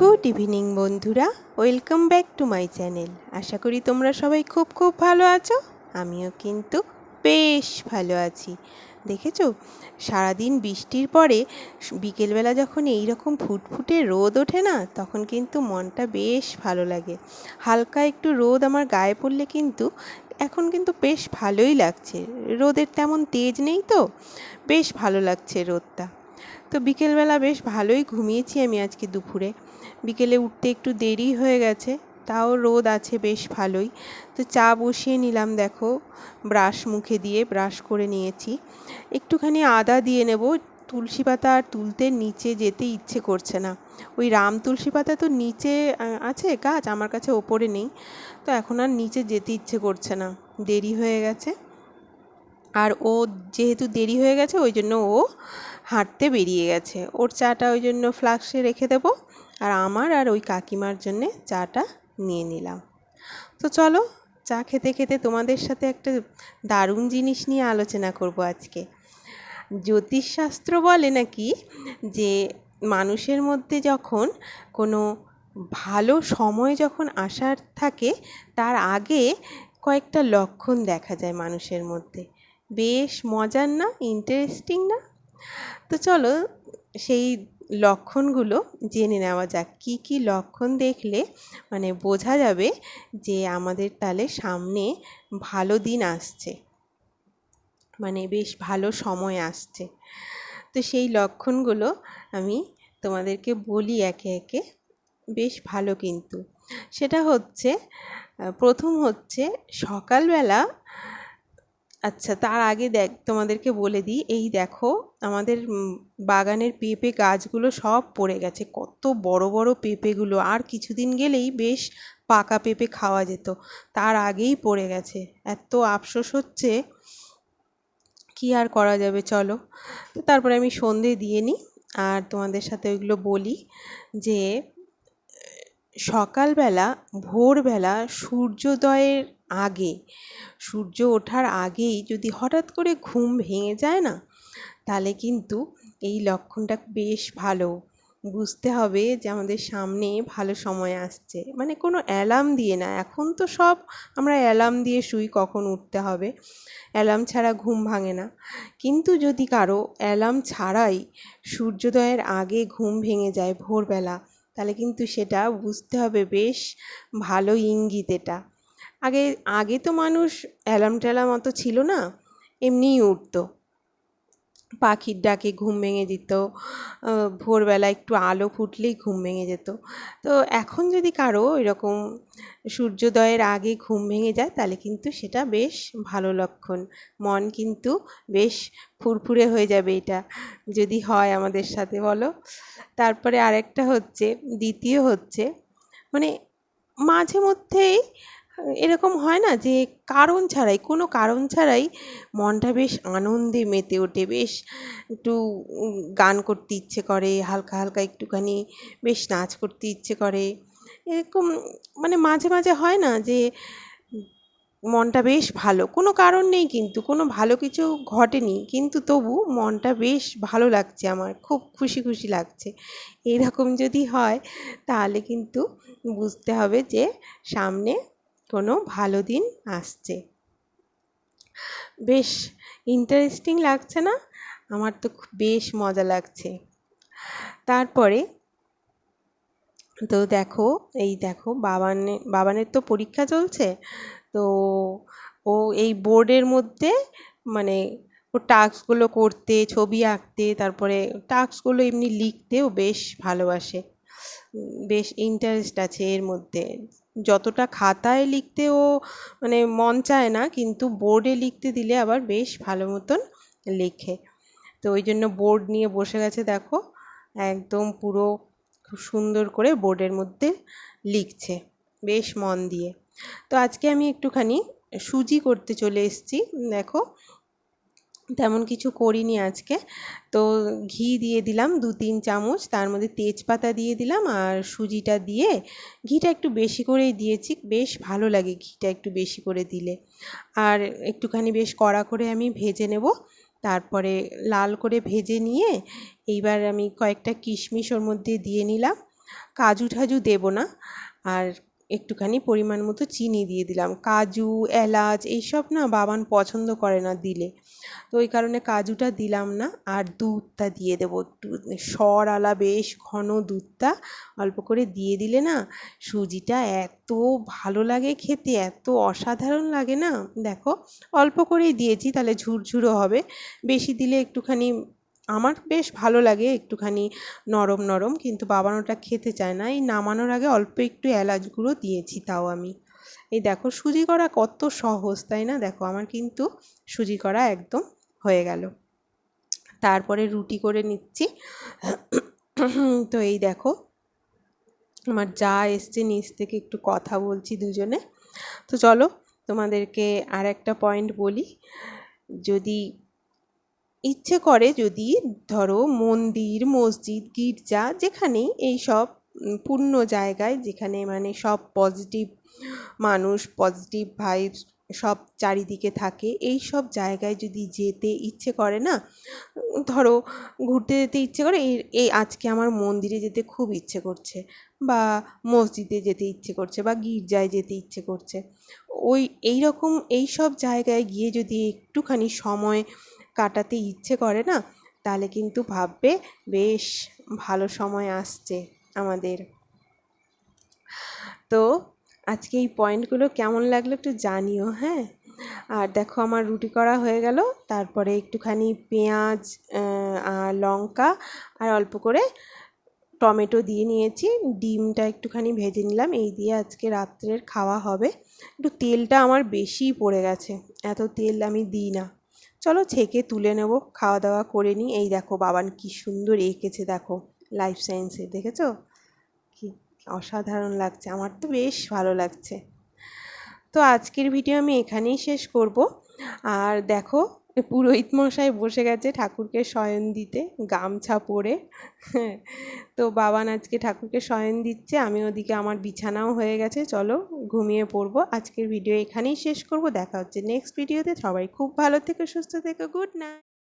Good evening বন্ধুরা। Welcome back to my channel আশা করি তোমরা সবাই খুব খুব ভালো আছো। আমিও কিন্তু বেশ ভালো আছি। দেখেছ? সারাদিন বৃষ্টির পরে বিকেলবেলা যখন এই রকম ফুটফুটে রোদ ওঠে না, তখন কিন্তু মনটা বেশ ভালো লাগে। হালকা একটু রোদ আমার গায়ে পড়লে কিন্তু এখন কিন্তু বেশ ভালোই লাগছে। রোদের তেমন তেজ নেই তো? বেশ ভালো লাগছে রোদটা। তো বিকেলবেলা বেশ ভালোই ঘুমিয়েছি আমি আজকে দুপুরে। বিকেলে উঠতে একটু দেরি হয়ে গেছে, তাও রোদ আছে বেশ ভালোই। তো চা বসিয়ে নিলাম, দেখো, ব্রাশ মুখে দিয়ে ব্রাশ করে নিয়েছি। একটুখানি আদা দিয়ে নেব, তুলসী পাতা আর তুলতে নিচে যেতে ইচ্ছে করছে না। ওই রাম তুলসী পাতা তো নিচে আছে গাছ, আমার কাছে ওপরে নেই। তো এখন আর নিচে যেতে ইচ্ছে করছে না, দেরি হয়ে গেছে। আর ও যেহেতু দেরি হয়ে গেছে, ওই জন্য ও হাঁটতে বেরিয়ে গেছে। ওর চাটা ওই জন্য ফ্লাক্সে রেখে দেবো আর আমার আর ওই কাকিমার জন্যে চাটা নিয়ে নিলাম। তো চলো, চা খেতে খেতে তোমাদের সাথে একটা দারুণ জিনিস নিয়ে আলোচনা করব আজকে। জ্যোতিষশাস্ত্র বলে নাকি যে, মানুষের মধ্যে যখন কোনো ভালো সময় যখন আসার থাকে, তার আগে কয়েকটা লক্ষণ দেখা যায় মানুষের মধ্যে। বেশ মজার না? ইন্টারেস্টিং না? তো চলো সেই লক্ষণগুলো জেনে নেওয়া যাক। কী কী লক্ষণ দেখলে মানে বোঝা যাবে যে আমাদের তাহলে সামনে ভালো দিন আসছে। মানে বেশ ভালো সময় আসছে। তো সেই লক্ষণগুলো আমি তোমাদেরকে বলি একে একে। বেশ ভালো কিন্তু। সেটা হচ্ছে প্রথম হচ্ছে সকালবেলা আচ্ছা তার আগে দেখ, তোমাদেরকে বলে দিই, এই দেখো, আমাদের বাগানের পেঁপে গাছগুলো সব পড়ে গেছে। কত বড় বড় পেঁপেগুলো। আর কিছুদিন গেলেই বেশ পাকা পেঁপে খাওয়া যেত। তার আগেই পড়ে গেছে। এত আফসোস হচ্ছে। কি আর করা যাবে, চলো। তারপরে আমি সন্ধে দিয়ে নিই। আর তোমাদের সাথে ওইগুলো বলি যে সকালবেলা, ভোরবেলা সূর্যোদয়ের আগে, সূর্য ওঠার আগেই যদি হঠাৎ করে ঘুম ভেঙে যায় না, তাহলে কিন্তু এই লক্ষণটা বেশ ভালো। বুঝতে হবে যে আমাদের সামনে ভালো সময় আসছে। মানে কোনো অ্যালার্ম দিয়ে না, এখন তো সব আমরা অ্যালার্ম দিয়ে শুই কখন উঠতে হবে। অ্যালার্ম ছাড়া ঘুম ভাঙে না। কিন্তু যদি কারও অ্যালার্ম ছাড়াই সূর্যোদয়ের আগে ঘুম ভেঙে যায় ভোরবেলা তাহলে কিন্তু সেটা বুঝতে হবে, বেশ ভালো ইঙ্গিত এটা। আগে আগে তো মানুষ অ্যালার্ম ট্যালার্ম অত ছিল না, এমনিই উঠতো। পাখির ডাকে ঘুম ভেঙে দিত। ভোরবেলা একটু আলো ফুটলেই ঘুম ভেঙে যেত। তো এখন যদি কারও এরকম সূর্যোদয়ের আগে ঘুম ভেঙে যায়, তাহলে কিন্তু সেটা বেশ ভালো লক্ষণ। মন কিন্তু বেশ ফুরফুরে হয়ে যাবে এটা যদি হয় আমাদের সাথে, বলো? তারপরে আরেকটা হচ্ছে, দ্বিতীয় হচ্ছে মানে মাঝে মধ্যেই এরকম হয় না যে কারণ ছাড়াই, কোনো কারণ ছাড়াই মনটা বেশ আনন্দে মেতে ওঠে, বেশ একটু গান করতে ইচ্ছে করে, হালকা হালকা একটুখানি বেশ নাচ করতে ইচ্ছে করে। এরকম মানে মাঝে মাঝে হয় না যে মনটা বেশ ভালো, কোনো কারণ নেই কিন্তু, কোনো ভালো কিছু ঘটেনি কিন্তু তবু মনটা বেশ ভালো লাগছে আমার, খুব খুশি খুশি লাগছে। এরকম যদি হয় তাহলে কিন্তু বুঝতে হবে যে সামনে কোনো ভালো দিন আসছে। বেশ ইন্টারেস্টিং লাগছে না? আমার তো বেশ মজা লাগছে। তারপরে তো দেখো, এই দেখো বাবানের বাবানের তো পরীক্ষা চলছে। তো ও এই বোর্ডের মধ্যে মানে ও টাস্কগুলো করতে, ছবি আঁকতে, তারপরে টাস্কগুলো এমনি লিখতেও বেশ ভালোবাসে। বেশ ইন্টারেস্ট আছে এর মধ্যে। যতটা খাতায় লিখতে ও মানে মন চায় না, কিন্তু বোর্ডে লিখতে দিলে আবার বেশ ভালো মতন লেখে। তো ওই জন্য বোর্ড নিয়ে বসে গেছে দেখো, একদম পুরো খুব সুন্দর করে বোর্ডের মধ্যে লিখছে, বেশ মন দিয়ে। তো আজকে আমি একটুখানি সুজি করতে চলে এসেছি, দেখো তেমন কিছু করিনি আজকে। তো ঘি দিয়ে দিলাম দু তিন চামচ, তার মধ্যে তেজপাতা দিয়ে দিলাম আর সুজিটা দিয়ে ঘিটা একটু বেশি করেই দিয়েছি, বেশ ভালো লাগে ঘিটা একটু বেশি করে দিলে। আর একটুখানি বেশ কড়া করে আমি ভেজে নেব, তারপরে লাল করে ভেজে নিয়ে এইবার আমি কয়েকটা কিশমিশ ওর মধ্যে দিয়ে নিলাম। কাজু ঠাজু দেবো না, আর একটুখানি পরিমাণ মতো চিনি দিয়ে দিলাম। কাজু, এলাচ এইসব না বাবান পছন্দ করে না দিলে। তো ওই কারণে কাজুটা দিলাম না, আর দুধটা দিয়ে দেবো একটু। সর আলা বেশ ঘন দুধটা অল্প করে দিয়ে দিলে না সুজিটা এত ভালো লাগে খেতে, এত অসাধারণ লাগে না। দেখো, অল্প করেই দিয়েছি, তাহলে ঝুরঝুরো হবে। বেশি দিলে একটুখানি আমার বেশ ভালো লাগে একটুখানি নরম নরম, কিন্তু বাবান ওটা খেতে চায় না। এই নামানোর আগে অল্প একটু এলাচ গুঁড়ো দিয়েছি তাও আমি। এই দেখো সুজি করা কত সহজ, তাই না? দেখো আমার কিন্তু সুজি করা একদম হয়ে গেল। তারপরে রুটি করে নিচ্ছি। তো এই দেখো আমার যা এসছে নিচ থেকে একটু কথা বলছি দুজনে। তো চলো তোমাদেরকে আর একটা পয়েন্ট বলি। যদি ইচ্ছে করে যদি, ধরো, মন্দির, মসজিদ, গির্জা, যেখানেই এই সব পূর্ণ জায়গায় যেখানে মানে সব পজিটিভ মানুষ পজিটিভ ভাইবস সব চারিদিকে থাকে, এই সব জায়গায় যদি যেতে ইচ্ছে করে না, ধরো, ঘুরতে যেতে ইচ্ছে করে, এই এই আজকে আমার মন্দিরে যেতে খুব ইচ্ছে করছে, বা মসজিদে যেতে ইচ্ছে করছে, বা গির্জায় যেতে ইচ্ছে করছে, ওই, এই রকম এই সব জায়গায় গিয়ে যদি একটুখানি সময় কাটাতে ইচ্ছে করে না, তাহলে কিন্তু ভাববে, বেশ, ভালো সময় আসছে আমাদের। তো আজকে এই পয়েন্টগুলো কেমন লাগল একটু জানিও হ্যাঁ? আর দেখো আমার রুটি করা হয়ে গেল, তারপরে একটুখানি পেঁয়াজ লঙ্কা, আর অল্প করে টমেটো দিয়ে নিয়েছি, ডিমটা একটুখানি ভেজে নিলাম, এই দিয়ে আজকে রাত্রের খাওয়া হবে। একটু তেলটা আমার বেশিই পড়ে গেছে, এত তেল আমি দিই না। চলো ছেঁকে তুলে নেব খাওয়া দাওয়া করে নিই। এই দেখো বাবান কি সুন্দর এঁকেছে দেখো লাইফ সায়েন্সে দেখেছ? কি অসাধারণ লাগছে, আমার তো বেশ ভালো লাগছে। তো আজকের ভিডিও আমি এখানেই শেষ করব। আর দেখো পুরোহিত মশাই বসে গেছে ঠাকুরকে শয়ন দিতে, গামছা পরে। তো বাবান আজকে ঠাকুরকে শয়ন দিচ্ছে, আমি ওদিকে আমার বিছানাও হয়ে গেছে, চলো ঘুমিয়ে পড়ব। আজকের ভিডিও এখানেই শেষ করব, দেখা হচ্ছে নেক্সট ভিডিওতে সবাই খুব ভালো থেকে, সুস্থ থেকে গুড নাইট